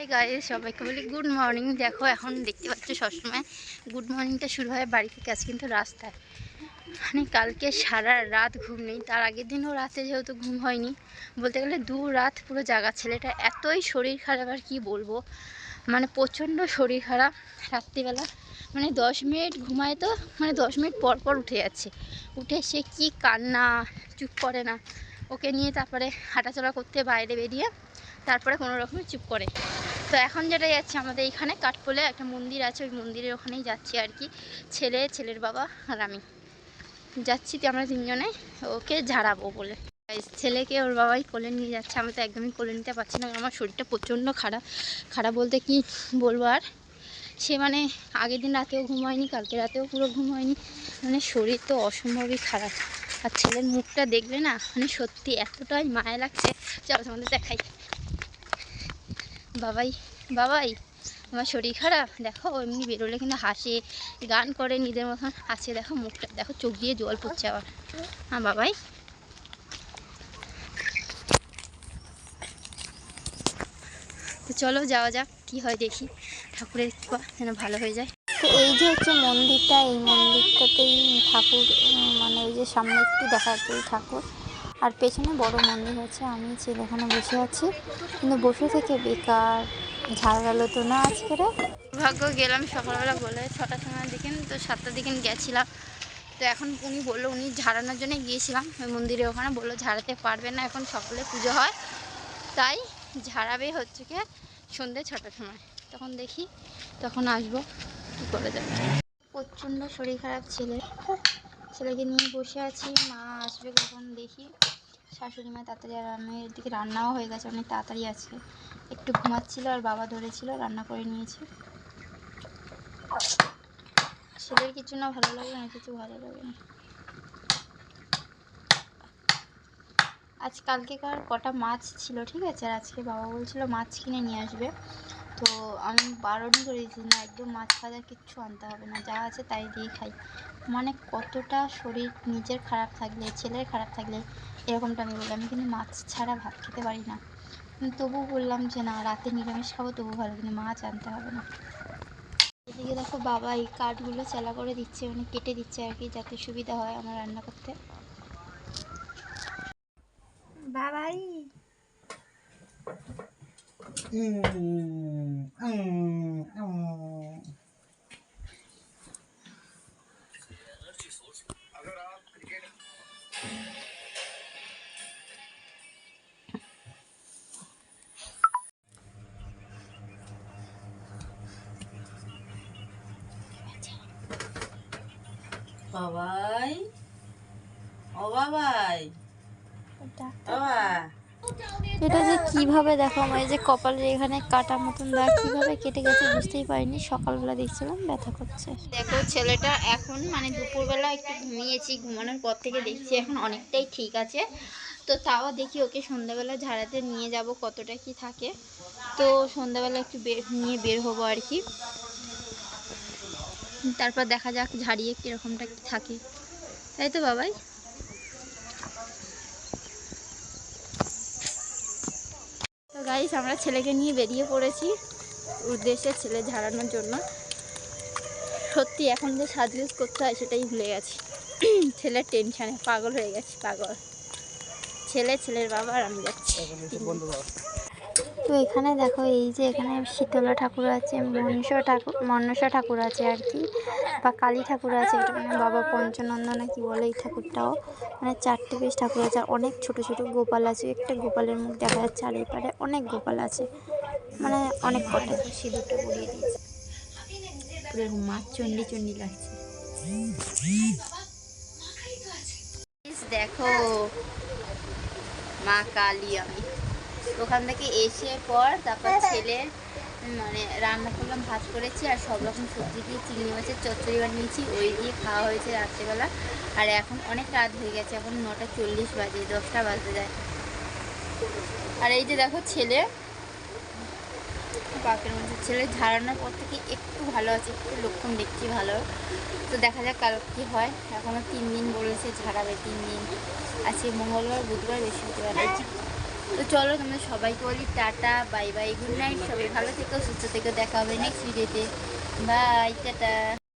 গায়ে সবাইকে বলি গুড মর্নিং দেখো, এখন দেখতে পাচ্ছ সবসময় গুড মর্নিংটা শুরু হয় বাড়ি থেকে আজ কিন্তু রাস্তায়। মানে কালকে সারা রাত ঘুম নেই, তার আগের দিনও রাতে যেহেতু ঘুম হয়নি, বলতে গেলে দু রাত পুরো জাগা ছেলেটা এতই শরীর খারাপ, আর কি বলব? মানে প্রচণ্ড শরীর খারাপ রাত্রিবেলা। মানে দশ মিনিট ঘুমায় তো মানে দশ মিনিট পর পর উঠে যাচ্ছে। উঠে সে কি কান্না, চুপ করে না। ওকে নিয়ে তারপরে হাঁটাচলা করতে বাইরে বেরিয়ে তারপরে কোনো রকমে চুপ করে। তো এখন যেটা যাচ্ছে আমাদের এইখানে কাঠপোলে একটা মন্দির আছে, ওই মন্দিরের ওখানেই যাচ্ছি আর কি। ছেলে, ছেলের বাবা আর আমি। যাচ্ছি তো আমরা তিনজনে, ওকে ঝাড়াবো বলে। ছেলেকে ওর বাবাই কোলে নিয়ে যাচ্ছে আমি তো একদমই কোলে নিতে পারছি না। আমার শরীরটা প্রচণ্ড খারাপ। খারাপ বলতে কি বলব আর? সে মানে আগের দিন রাতেও ঘুম হয়নি, কালকে রাতেও পুরো ঘুম হয়নি। মানে শরীর তো অসম্ভবই খারাপ। আর ছেলের মুখটা দেখলে না মানে সত্যি এতটাই মায়া লাগছে। চলো তোমাদের দেখাই। বাবাই বাবাই, আমার শরীর খারাপ? দেখো, এমনি বেরোলে কিন্তু হাসে, গান করে নিজের মতন হাসে। দেখো, মুখটা, দেখো, চোখ দিয়ে জল পড়ছে আবার। হ্যাঁ বাবাই? তো চলো, যাওয়া যাক, কি হয় দেখি। ঠাকুরের কৃপা যেন ভালো হয়ে যায়। তো এই যে হচ্ছে মন্দিরটা, এই মন্দিরটাতেই ঠাকুর মানে এই যে সামনে একটু দেখা যাচ্ছে ঠাকুর। আর পেছনে বড় মন্দির হচ্ছে আমি ছেলেখানে বসে আছি। কিন্তু বসে থেকে বেকার, ঝাড় গেল তো না আজকে ভাগ্য গেলাম সকালবেলা বলে ছটার সময় দিকে, তো সাতটার দিকে গেছিলাম। তো এখন উনি বলল, উনি ঝাড়ানোর জন্য গিয়েছিলাম ওই মন্দিরে, ওখানে বলল ঝাড়াতে পারবে না, এখন সকালে পুজো হয়। তাই ঝাড়াবে হচ্ছে কি সন্ধ্যে ছটার সময়। তখন দেখি, তখন আসব, কী করে যাবে। প্রচণ্ড শরীর খারাপ ছেলে। ছেলেকে নিয়ে বসে আছি, মা আসবে কখন? দেখি। শাশুড়ি মা তাড়াতাড়ি আর আমার দিকে রান্নাও হয়ে গেছে, অনেক তাড়াতাড়ি আছে। একটু ঘুমাচ্ছিল আর বাবা ধরেছিল, রান্না করে নিয়েছি। ছেলের কিছু না ভালো লাগে না, কিছু ভালো লাগে না। আজ কালকেকার কটা মাছ ছিল, ঠিক আছে? আর আজকে বাবা বলছিল মাছ কিনে নিয়ে আসবে। তো আমি বারণ করে দিয়েছি না, একদম মাছ ভাজা কিচ্ছু আনতে হবে না, যা আছে তাই দিয়ে খাই। মানে কতটা শরীর নিজের খারাপ থাকলে, ছেলের খারাপ থাকলে এরকমটা আমি বললাম। কিন্তু মাছ ছাড়া ভাত খেতে পারি না। তবুও বললাম যে না, রাতে নিরামিষ খাব তবু ভালো, কিন্তু মাছ আনতে হবে না। এদিকে দেখো বাবা এই কাঠগুলো চেলা করে দিচ্ছে মানে কেটে দিচ্ছে আর কি, যাতে সুবিধা হয় আমার রান্না করতে। বাবাই। বাবাই ও বাবাই বাবা এটা যে কীভাবে দেখো আমার যে কপালের এখানে কাটা মতন দেখ, কীভাবে কেটে গেছে বুঝতেই পারিনি। সকালবেলা দেখছিলাম, ব্যথা করছে। দেখো ছেলেটা এখন মানে দুপুরবেলা একটু ঘুমিয়েছি, ঘুমানোর পর থেকে দেখছি এখন অনেকটাই ঠিক আছে। তো তাও দেখি ওকে সন্ধ্যাবেলা ঝাড়াতে নিয়ে যাব, কতটা কি থাকে। তো সন্ধ্যাবেলা একটু বের নিয়ে বের হব আর কি। তারপর দেখা যাক ঝাড়িয়ে কীরকমটা কি থাকে। তাই তো বাবাই তো গাইস আমরা ছেলেকে নিয়ে বেরিয়ে পড়েছি উদ্দেশ্যে ছেলে ঝাড়ানোর জন্য। সত্যি এখন যে সাজগুজ করতে হয় সেটাই ভুলে গেছি। ছেলের টেনশানে পাগল হয়ে গেছি, পাগল। ছেলে ছেলের বাবা আর আমি যাচ্ছি। তো এখানে দেখো এই যে এখানে শীতলা ঠাকুর আছে মনসা ঠাকুর মনসা ঠাকুর আছে আর কি বা কালী ঠাকুর আছে এটা মানে বাবা পঞ্চনন্দ না কি বলে এই ঠাকুরটাও। মানে চারটে বেশ ঠাকুর আছে আর অনেক ছোট ছোট গোপাল আছে। একটা গোপালের মুখ দেখা যাচ্ছে আর এপারে অনেক গোপাল আছে। মানে অনেক কটা। সিঁদুরটা পরিয়ে দিয়েছে। পুরো মাছ চণ্ডী চণ্ডী লাগছে। দেখো মা কালী আমি। ওখান থেকে এসে পর তারপর ছেলে মানে রান্না করলাম ভাত করেছি আর সব রকম সবজি দিয়ে চিংড়ি মাছের চচ্চড়ি বানিয়েছি ওই দিয়ে খাওয়া হয়েছে রাত্রেবেলা। আর এখন অনেক রাত হয়ে গেছে এখন নটা চল্লিশ বাজে দশটা বাজতে যায়। আর এই যে দেখো ছেলে পাকের মধ্যে ছেলে, ঝাড়ানোর পর থেকে একটু ভালো আছে, একটু লক্ষণ দেখছি ভালো। তো দেখা যাক কাল কী হয়। এখনও তিন দিন বলেছে, ঝাড়াবে তিন দিন। আজকে মঙ্গলবার, বুধবার, বৃহস্পতিবার। তো চলো তোমরা সবাইকে বলি tata, bye bye, good night. সবাই ভালো থেকো, সুস্থ থেকো, দেখা হবে নেক্সট ভিডিওতে বাই, টাটা।